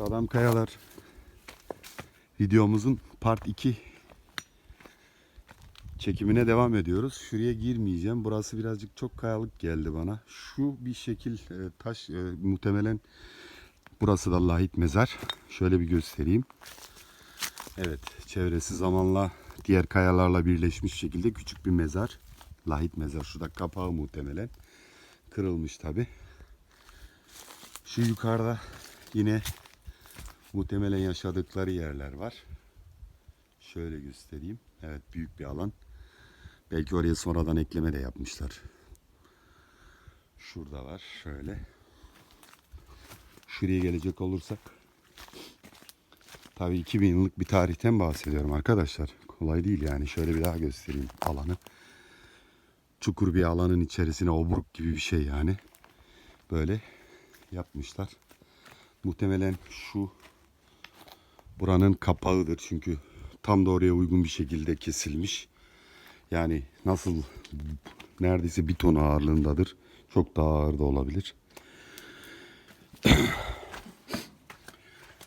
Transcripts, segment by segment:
Adam Kayalar videomuzun part 2 çekimine devam ediyoruz. Şuraya girmeyeceğim. Burası birazcık çok kayalık geldi bana. Şu bir şekil e, taş e, muhtemelen burası da lahit mezar. Şöyle bir göstereyim. Evet, çevresi zamanla diğer kayalarla birleşmiş şekilde küçük bir mezar. Lahit mezar. Şurada kapağı muhtemelen kırılmış tabi. Şu yukarıda yine muhtemelen yaşadıkları yerler var. Şöyle göstereyim. Evet büyük bir alan. Belki oraya sonradan ekleme de yapmışlar. Şurada var şöyle. Şuraya gelecek olursak tabii 2000 yıllık bir tarihten bahsediyorum arkadaşlar. Kolay değil yani. Şöyle bir daha göstereyim alanı. Çukur bir alanın içerisine obruk gibi bir şey yani. Böyle yapmışlar. Muhtemelen şu buranın kapağıdır çünkü tam da oraya uygun bir şekilde kesilmiş. Yani nasıl neredeyse bir ton ağırlığındadır. Çok daha ağır da olabilir.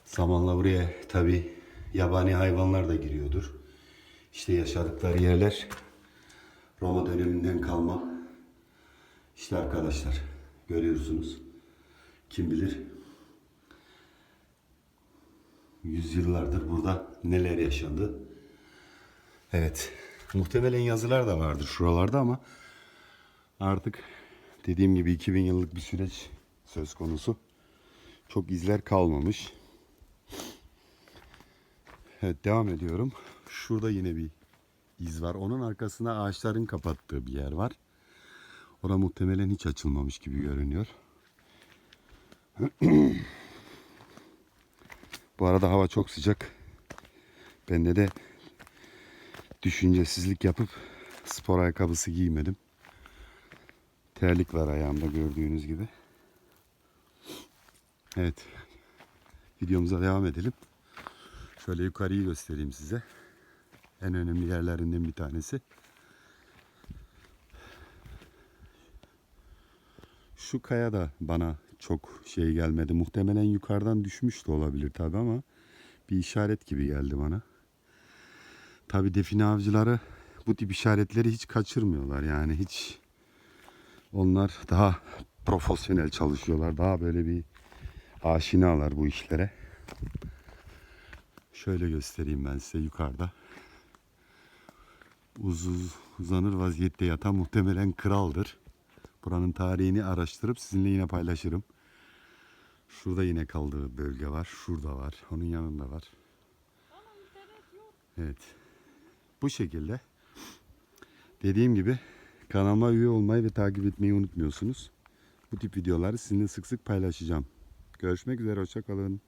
Zamanla buraya tabi yabani hayvanlar da giriyordur. İşte yaşadıkları yerler Roma döneminden kalma. İşte arkadaşlar görüyorsunuz. Kim bilir yüzyıllardır burada neler yaşandı. Evet. Muhtemelen yazılar da vardır şuralarda ama artık dediğim gibi 2000 yıllık bir süreç söz konusu. Çok izler kalmamış. Evet devam ediyorum. Şurada yine bir iz var. Onun arkasında ağaçların kapattığı bir yer var. Ora muhtemelen hiç açılmamış gibi görünüyor. Bu arada hava çok sıcak. Bende de düşüncesizlik yapıp spor ayakkabısı giymedim. Terlik var ayağımda gördüğünüz gibi. Evet. Videomuza devam edelim. Şöyle yukarıyı göstereyim size. En önemli yerlerinden bir tanesi. Şu kaya da bana çok şey gelmedi. Muhtemelen yukarıdan düşmüş de olabilir tabi ama bir işaret gibi geldi bana. Tabi define avcıları bu tip işaretleri hiç kaçırmıyorlar yani hiç onlar daha profesyonel çalışıyorlar. Daha böyle bir aşinalar bu işlere. Şöyle göstereyim ben size yukarıda. Uzun, uzanır vaziyette yatan muhtemelen kraldır. Buranın tarihini araştırıp sizinle yine paylaşırım. Şurada yine kaldığı bölge var. Şurada var. Onun yanında var. Evet. Bu şekilde. Dediğim gibi kanalıma üye olmayı ve takip etmeyi unutmuyorsunuz. Bu tip videoları sizinle sık sık paylaşacağım. Görüşmek üzere. Hoşçakalın.